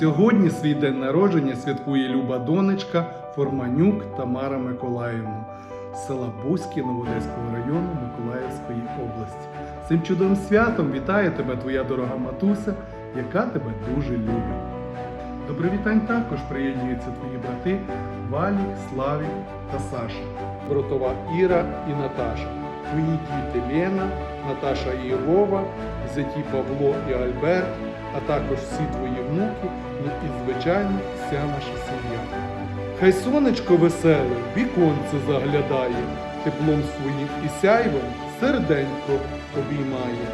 Сьогодні свій день народження святкує Люба донечка Форманюк Тамара Миколаївна з села Бузькіно Одеського району Миколаївської області. Цим чудовим святом вітає тебе твоя дорога матуся, яка тебе дуже любить. До привітань також приєднуються твої брати Валік, Славік та Саша, братова Іра і Наташа, твої діти Лена, Наташа і зяті Павло і Альберт, а також всі твої внуки, ну і звичайно вся наша сім'я. Хай сонечко веселе, віконце заглядає, теплом своїм і сяйвом серденько обіймає.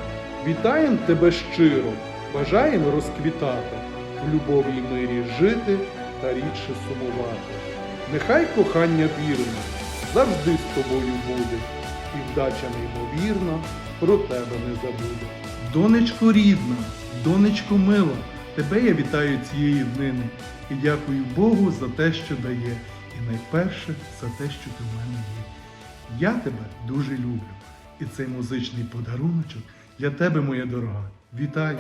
Вітаєм тебе щиро, бажаємо розквітати, в любові й мирі жити та рідше сумувати. Нехай кохання вірне завжди з тобою буде, і вдача неймовірна про тебе не забуде. Донечко рідна, донечко мила, тебе я вітаю цієї днини і дякую Богу за те, що дає, і найперше за те, що ти в мене є. Я тебе дуже люблю, і цей музичний подаруночок для тебе, моя дорога. Вітаю!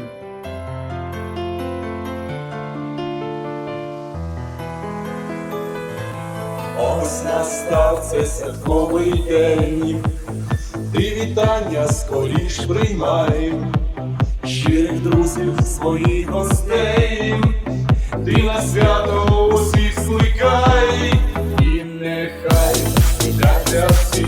Ось настав цей святковий день, вітання скоріш приймай, щирих друзів своїх гостей, ти на свято усіх скликай, і нехай для всі,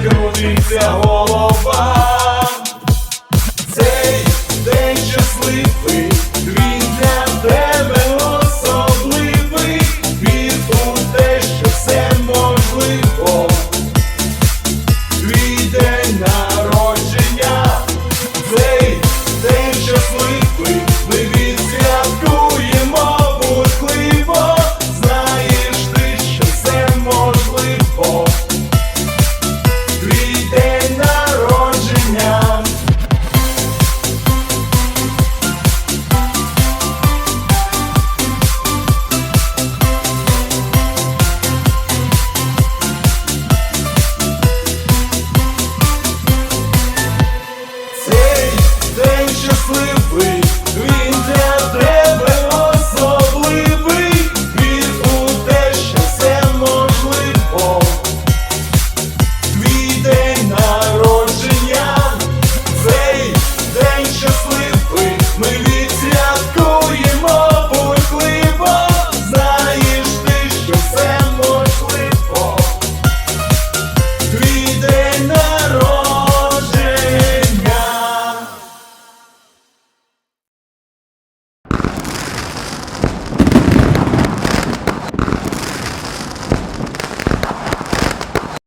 крутиться голова, цей день щасливий. Счастливо